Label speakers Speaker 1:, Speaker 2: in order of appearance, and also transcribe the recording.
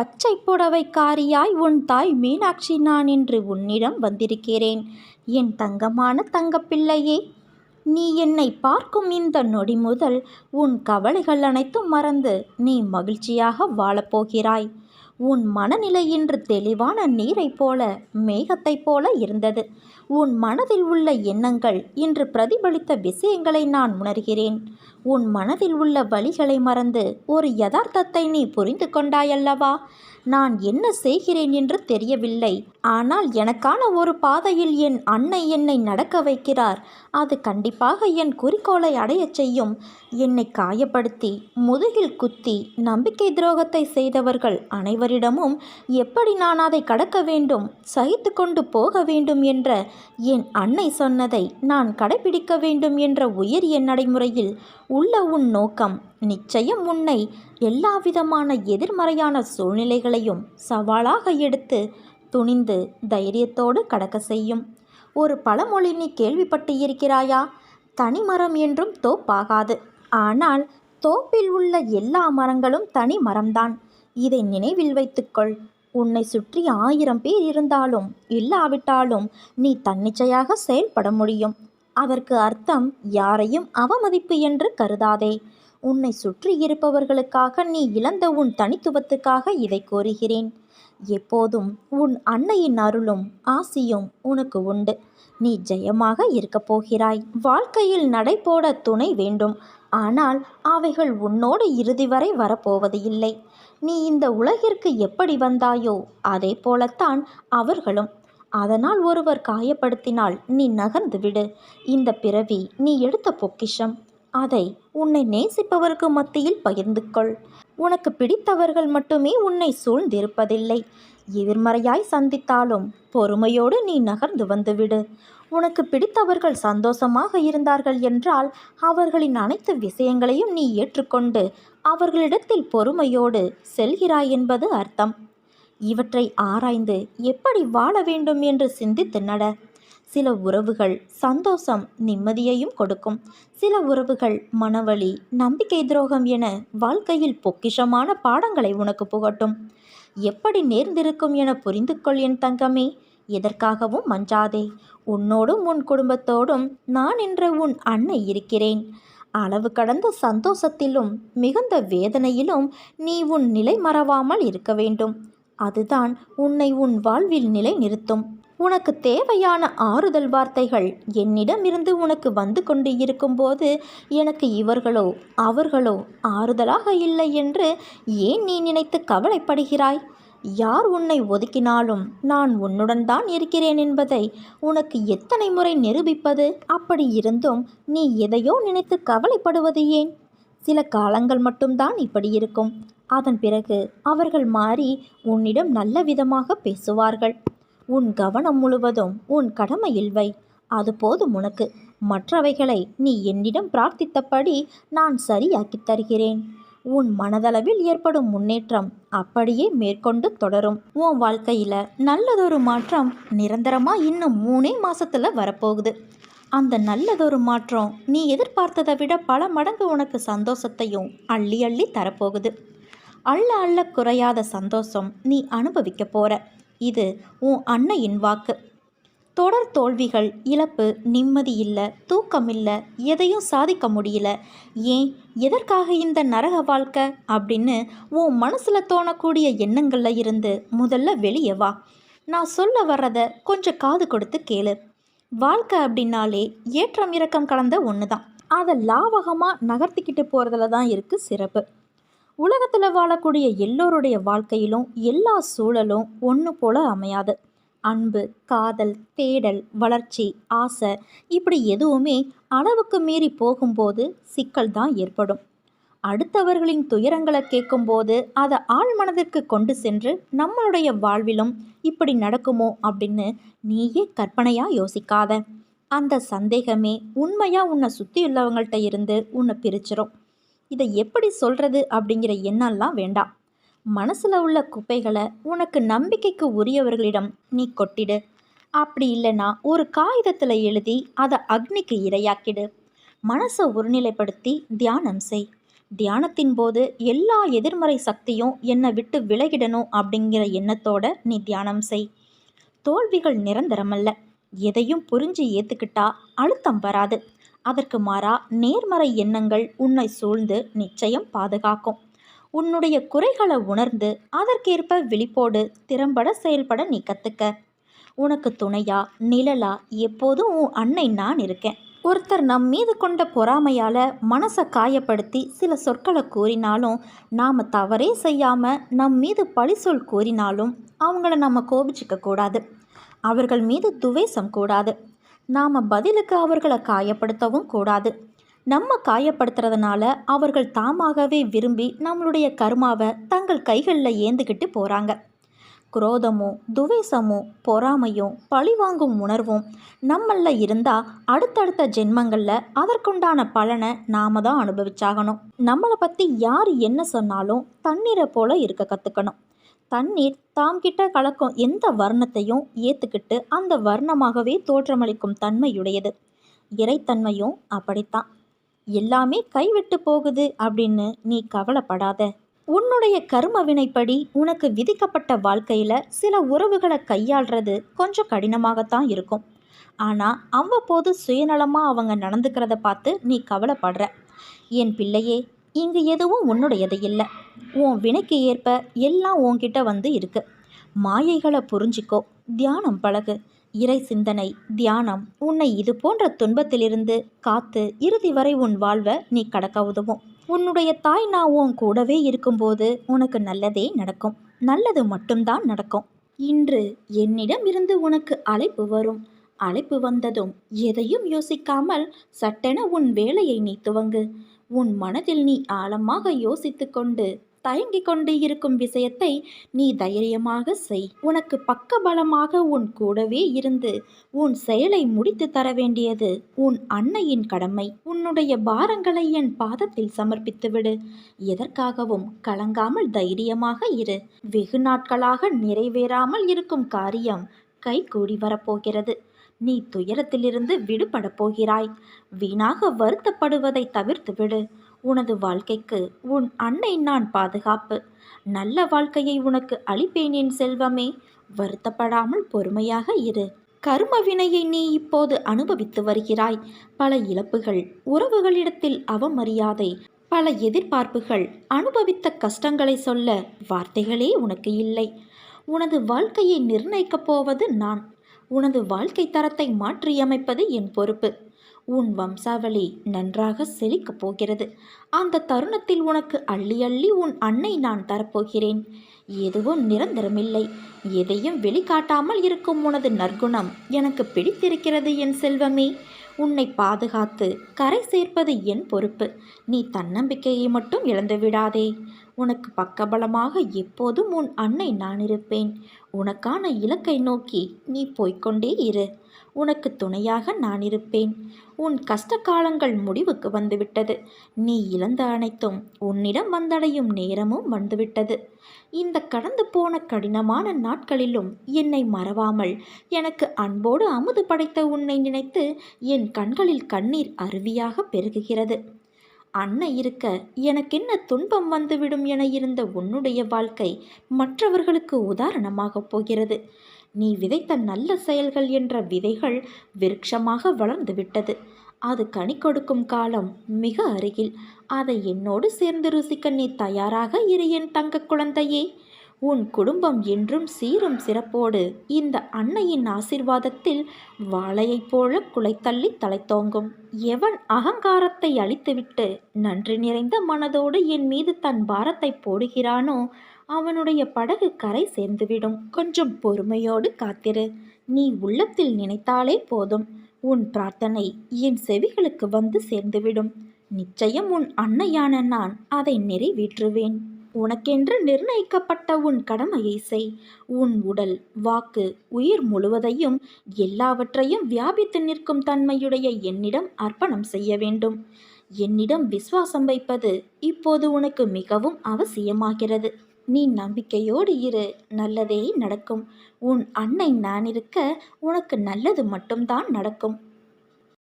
Speaker 1: பச்சை புடவைக்காரியாய் உன் தாய் மீனாட்சி நான் இன்று உன்னிடம் வந்திருக்கிறேன். என் தங்கமான தங்கப்பிள்ளையே நீ என்னை பார்க்கும் இந்த நொடி முதல் உன் கவலைகள் அனைத்தும் மறந்து நீ மகிழ்ச்சியாக வாழப்போகிறாய். உன் மனநிலை இன்று தெளிவான நீரைப் போல மேகத்தைப் போல இருந்தது. உன் மனதில் உள்ள எண்ணங்கள் இன்று பிரதிபலித்த விஷயங்களை நான் உணர்கிறேன். உன் மனதில் உள்ள வழிகளை மறந்து ஒரு யதார்த்தத்தை நீ புரிந்து கொண்டாயல்லவா? நான் என்ன செய்கிறேன் என்று தெரியவில்லை. ஆனால் எனக்கான ஒரு பாதையில் என் அன்னை என்னை நடக்க வைக்கிறார். அது கண்டிப்பாக என் குறிக்கோளை அடையச் செய்யும். என்னை காயப்படுத்தி முதுகில் குத்தி நம்பிக்கை துரோகத்தை செய்தவர்கள் அனைவரிடமும் எப்படி நான் அதை கடக்க வேண்டும் சகித்து கொண்டு போக வேண்டும் என்ற என் அன்னை சொன்னதை நான் கடைபிடிக்க வேண்டும் என்ற உயரிய நடைமுறையில் உள்ள உன் நோக்கம் நிச்சயம் உன்னை எல்லாவிதமான எதிர்மறையான சூழ்நிலைகளையும் சவாலாக எடுத்து துணிந்து தைரியத்தோடு கடக்க செய்யும். ஒரு பழமொழி நீ கேள்விப்பட்டு இருக்கிறாயா? தனிமரம் என்றும் தோப்பாகாது. ஆனால் தோப்பில் உள்ள எல்லா மரங்களும் தனி மரம்தான். இதை நினைவில் வைத்துக்கொள். உன்னை சுற்றி ஆயிரம் பேர் இருந்தாலும் இல்லாவிட்டாலும் நீ தன்னிச்சையாக செயல்பட முடியும். அதற்கு அர்த்தம் யாரையும் அவமதிப்பு என்று கருதாதே. உன்னை சுற்றி இருப்பவர்களுக்காக நீ இழந்த உன் தனித்துவத்துக்காக இதை கோருகிறேன் எப்போதும் உன் அன்னையின் அருளும் ஆசியும் உனக்கு உண்டு. நீ ஜெயமாக இருக்கப் போகிறாய். வாழ்க்கையில் நடைபோட துணை வேண்டும். ஆனால் அவைகள் உன்னோடு இறுதி வரை வரப்போவது இல்லை. நீ இந்த உலகிற்கு எப்படி வந்தாயோ அதே போலத்தான் அவர்களும். அதனால் ஒருவர் காயப்படுத்தினால் நீ நகர்ந்து விடு. இந்த பிறவி நீ எடுத்த பொக்கிஷம். அதை உன்னை நேசிப்பவருக்கு மத்தியில் பகிர்ந்து கொள் உனக்கு பிடித்தவர்கள் மட்டுமே உன்னை சூழ்ந்திருப்பதில்லை. எதிர்மறையாய் சந்தித்தாலும் பொறுமையோடு நீ நகர்ந்து வந்துவிடு. உனக்கு பிடித்தவர்கள் சந்தோஷமாக இருந்தார்கள் என்றால் அவர்களின் அனைத்து விஷயங்களையும் நீ ஏற்றுக்கொண்டு அவர்களிடத்தில் பொறுமையோடு செல்கிறாய் என்பது அர்த்தம். இவற்றை ஆராய்ந்து எப்படி வாழ வேண்டும் என்று சிந்தித்து நட. சில உறவுகள் சந்தோஷம் நிம்மதியையும் கொடுக்கும். சில உறவுகள் மனவழி நம்பிக்கை துரோகம் என வாழ்க்கையில் பொக்கிஷமான பாடங்களை உனக்கு புகட்டும். எப்படி நேர்ந்திருக்கும் என புரிந்து கொள் என் தங்கமே எதற்காகவும் மஞ்சாதே. உன்னோடும் உன் குடும்பத்தோடும் நான் என்ற உன் அன்னை இருக்கிறேன். அளவு கடந்த சந்தோஷத்திலும் மிகுந்த வேதனையிலும் நீ உன் நிலை மறவாமல் இருக்க வேண்டும். அதுதான் உன்னை உன் வாழ்வில் நிலை நிறுத்தும் உனக்கு தேவையான ஆறுதல் வார்த்தைகள் என்னிடமிருந்து உனக்கு வந்து கொண்டு இருக்கும்போது எனக்கு இவர்களோ அவர்களோ ஆறுதலாக இல்லை என்று ஏன் நீ நினைத்து கவலைப்படுகிறாய்? யார் உன்னை ஒதுக்கினாலும் நான் உன்னுடன் தான் இருக்கிறேன் என்பதை உனக்கு எத்தனை முறை நிரூபிப்பது? அப்படி இருந்தும் நீ எதையோ நினைத்து கவலைப்படுவது ஏன்? சில காலங்கள் மட்டும்தான் இப்படி இருக்கும். அதன் பிறகு அவர்கள் மாறி உன்னிடம் நல்ல விதமாக பேசுவார்கள். உன் கவனம் முழுவதும் உன் கடமையில் வை. அது போதும் உனக்கு. மற்றவைகளை நீ என்னிடம் பிரார்த்தித்தபடி நான் சரியாக்கித் தருகிறேன். உன் மனதளவில் ஏற்படும் முன்னேற்றம் அப்படியே மேற்கொண்டு தொடரும். உன் வாழ்க்கையில் நல்லதொரு மாற்றம் நிரந்தரமாக இன்னும் மூணே மாதத்தில் வரப்போகுது. அந்த நல்லதொரு மாற்றம் நீ எதிர்பார்த்ததை விட பல மடங்கு உனக்கு சந்தோஷத்தையும் அள்ளி அள்ளி தரப்போகுது. அள்ள அள்ள குறையாத சந்தோஷம் நீ அனுபவிக்க போகிற இது உன் அன்னையின் வாக்கு. தொடர் தோல்விகள் இழப்பு நிம்மதி இல்லை தூக்கம் இல்லை எதையும் சாதிக்க முடியல. ஏன்? எதற்காக இந்த நரக வாழ்க்கை? அப்படின்னு உன் மனசில் தோணக்கூடிய எண்ணங்களில் இருந்து முதல்ல வெளியே வா. நான் சொல்ல வர்றத கொஞ்சம் காது கொடுத்து கேளு. வாழ்க்கை அப்படின்னாலே ஏற்றம் இறக்கம் கலந்த ஒன்று தான் அதை லாவகமாக நகர்த்திக்கிட்டு போகிறதுல தான் இருக்குது சிறப்பு. உலகத்தில் வாழக்கூடிய எல்லோருடைய வாழ்க்கையிலும் எல்லா சூழலும் ஒன்று போல அமையாது. அன்பு காதல் தேடல் வளர்ச்சி ஆசை இப்படி எதுவுமே அளவுக்கு மீறி போகும்போது சிக்கல் தான் ஏற்படும். அடுத்தவர்களின் துயரங்களை கேட்கும்போது அதை ஆள் மனதிற்கு கொண்டு சென்று நம்மளுடைய வாழ்விலும் இப்படி நடக்குமோ அப்படின்னு நீயே கற்பனையாக யோசிக்காத. அந்த சந்தேகமே உண்மையாக உன்னை சுற்றியுள்ளவங்கள்ட்ட இருந்து உன்னை பிரிச்சிரும். இதை எப்படி சொல்கிறது அப்படிங்கிற எண்ணம்லாம் வேண்டாம். மனசில் உள்ள குப்பைகளை உனக்கு நம்பிக்கைக்கு உரியவர்களிடம் நீ கொட்டிடு. அப்படி இல்லைன்னா ஒரு காகிதத்தில் எழுதி அதை அக்னிக்கு இரையாக்கிடு. மனசை ஒருநிலைப்படுத்தி தியானம் செய். தியானத்தின் போது எல்லா எதிர்மறை சக்தியும் என்னை விட்டு விலகிடணும் அப்படிங்கிற எண்ணத்தோட நீ தியானம் செய். தோல்விகள் நிரந்தரமல்ல. எதையும் புரிஞ்சு ஏற்றுக்கிட்டா அழுத்தம் வராது. அதற்கு மாறா நேர்மறை எண்ணங்கள் உன்னை சூழ்ந்து நிச்சயம் பாதுகாக்கும். உன்னுடைய குறைகளை உணர்ந்து அதற்கேற்ப விழிப்போடு திறம்பட செயல்பட நீ கற்றுக்க உனக்கு துணையா நிழலா எப்போதும் உன் அன்னை நான் இருக்கேன். ஒருத்தர் நம் மீது கொண்ட பொறாமையால் மனசை காயப்படுத்தி சில சொற்களை கூறினாலும் நாம் தவறே செய்யாமல் நம் மீது பழி சொல் கூறினாலும் அவங்கள நம்ம கோபிச்சிக்க கூடாது. அவர்கள் மீது துவேஷம் கூடாது. நாம் பதிலுக்கு அவர்களை காயப்படுத்தவும் கூடாது. நம்ம காயப்படுத்துறதுனால அவர்கள் தாமாகவே விரும்பி நம்மளுடைய கர்மாவை தங்கள் கைகளில் ஏந்துக்கிட்டு போகிறாங்க குரோதமும் துவேசமும் பொறாமையும் பழிவாங்கும் உணர்வும் நம்மள இருந்தால் அடுத்தடுத்த ஜென்மங்களில் அதற்குண்டான பலனை நாம தான் அனுபவிச்சாகணும். நம்மளை பற்றி யார் என்ன சொன்னாலும் தண்ணீரை போல இருக்க கற்றுக்கணும் தண்ணீர் தாம் கிட்ட கலக்கும் எந்த வர்ணத்தையும் ஏற்றுக்கிட்டு அந்த வர்ணமாகவே தோற்றமளிக்கும் தன்மையுடையது. இறைத்தன்மையும் அப்படித்தான். எல்லாமே கைவிட்டு போகுது அப்படின்னு நீ கவலைப்படாத. உன்னுடைய கர்ம வினைப்படி உனக்கு விதிக்கப்பட்ட வாழ்க்கையில் சில உறவுகளை கையாள்றது கொஞ்சம் கடினமாகத்தான் இருக்கும். ஆனால் அவ்வப்போது சுயநலமாக அவங்க நடந்துக்கிறத பார்த்து நீ கவலைப்படுற. என் பிள்ளையே இங்கு எதுவும் உன்னுடையது இல்லை உன் வினைக்கு ஏற்ப எல்லாம் உன்கிட்ட வந்து இருக்கு. மாயைகளை புரிஞ்சிக்கோ. தியானம் பழகு. இறை சிந்தனை தியானம் உன்னை இது போன்ற துன்பத்திலிருந்து காத்து இறுதி வரை உன் வாழ்வை நீ கடக்க உதவும். உன்னுடைய தாய் நான் உன் கூடவே இருக்கும்போது உனக்கு நல்லதே நடக்கும். நல்லது மட்டும்தான் நடக்கும். இன்று என்னிடம் இருந்து உனக்கு அழைப்பு வரும். அழைப்பு வந்ததும் எதையும் யோசிக்காமல் சட்டென உன் வேலையை நீ துவங்கு. உன் மனதில் நீ ஆழமாக யோசித்து கொண்டு தயங்கிக் கொண்டு இருக்கும் விஷயத்தை நீ தைரியமாக செய். உனக்கு பக்கபலமாக உன் கூடவே இருந்து உன் செயலை முடித்து தர வேண்டியது உன் அன்னையின் கடமை. உன்னுடைய பாரங்களை என் பாதத்தில் சமர்ப்பித்துவிடு எதற்காகவும் கலங்காமல் தைரியமாக இரு. வெகு நாட்களாக நிறைவேறாமல் இருக்கும் காரியம் கை கூடி வரப்போகிறது. நீ துயரத்திலிருந்து விடுபடப் போகிறாய். வீணாக வருத்தப்படுவதை தவிர்த்து விடு. உனது வாழ்க்கைக்கு உன் அன்னை நான் பாதுகாப்பு. நல்ல வாழ்க்கையை உனக்கு அளிப்பேன் என் செல்வமே. வருத்தப்படாமல் பொறுமையாக இரு. கர்ம வினையை நீ இப்போது அனுபவித்து வருகிறாய். பல இழப்புகள் உறவுகளிடத்தில் அவமரியாதை பல எதிர்பார்ப்புகள் அனுபவித்த கஷ்டங்களை சொல்ல வார்த்தைகளே உனக்கு இல்லை. உனது வாழ்க்கையை நிர்ணயிக்கப் போவது நான். உனது வாழ்க்கை தரத்தை மாற்றியமைப்பது என் பொறுப்பு. உன் வம்சாவளி நன்றாக செழிக்கப் போகிறது. அந்த தருணத்தில் உனக்கு அள்ளி அள்ளி உன் அன்னை நான் தரப்போகிறேன். எதுவும் நிரந்தரமில்லை. எதையும் வெளிக்காட்டாமல் இருக்கும் உனது நற்குணம் எனக்கு பிடித்திருக்கிறது என் செல்வமே. உன்னை பாதுகாத்து கரை சேர்ப்பது என் பொறுப்பு. நீ தன்னம்பிக்கையை மட்டும் இழந்து விடாதே உனக்கு பக்கபலமாக எப்போதும் உன் அன்னை நான் இருப்பேன். உனக்கான இலக்கை நோக்கி நீ போய்கொண்டே இரு. உனக்கு துணையாக நான் இருப்பேன். உன் கஷ்ட காலங்கள் முடிவுக்கு வந்துவிட்டது. நீ இழந்த அனைத்தும் உன்னிடம் வந்தடையும் நேரமும் வந்துவிட்டது. இந்த கடந்து போன கடினமான நாட்களிலும் என்னை மறவாமல் எனக்கு அன்போடு அமுது படைத்த உன்னை நினைத்து என் கண்களில் கண்ணீர் அருவியாக பெருகுகிறது. அன்னை இருக்க எனக்கென்ன துன்பம் வந்துவிடும் என இருந்த உன்னுடைய வாழ்க்கை மற்றவர்களுக்கு உதாரணமாகப் போகிறது. நீ விதைத்த நல்ல செயல்கள் என்ற விதைகள் விருட்சமாக வளர்ந்து விட்டது. அது கனி கொடுக்கும் காலம் மிக அருகில். அதை என்னோடு சேர்ந்து ருசிக்க நீ தயாராக இரு என் தங்க குழந்தையே. உன் குடும்பம் என்றும் சீரும் சிறப்போடு இந்த அன்னையின் ஆசிர்வாதத்தில் வாழையைப் போல குலைத்தள்ளி தலைத்தோங்கும். எவன் அகங்காரத்தை அழித்துவிட்டு நன்றி நிறைந்த மனதோடு என் மீது தன் பாரத்தை போடுகிறானோ அவனுடைய படகு கரை சேர்ந்துவிடும். கொஞ்சம் பொறுமையோடு காத்திரு. நீ உள்ளத்தில் நினைத்தாலே போதும். உன் பிரார்த்தனை என் செவிகளுக்கு வந்து சேர்ந்துவிடும். நிச்சயம் உன் அன்னையான நான் அதை நிறைவேற்றுவேன். உனக்கென்று நிர்ணயிக்கப்பட்ட உன் கடமையை செய். உன் உடல் வாக்கு உயிர் முழுவதையும் எல்லாவற்றையும் வியாபித்து நிற்கும் தன்மையுடைய என்னிடம் அர்ப்பணம் செய்ய வேண்டும். என்னிடம் விசுவாசம் வைப்பது இப்போது உனக்கு மிகவும் அவசியமாகிறது. நீ நம்பிக்கையோடு இரு நல்லதே நடக்கும். உன் அன்னை நான் இருக்க உனக்கு நல்லது மட்டும்தான் நடக்கும்.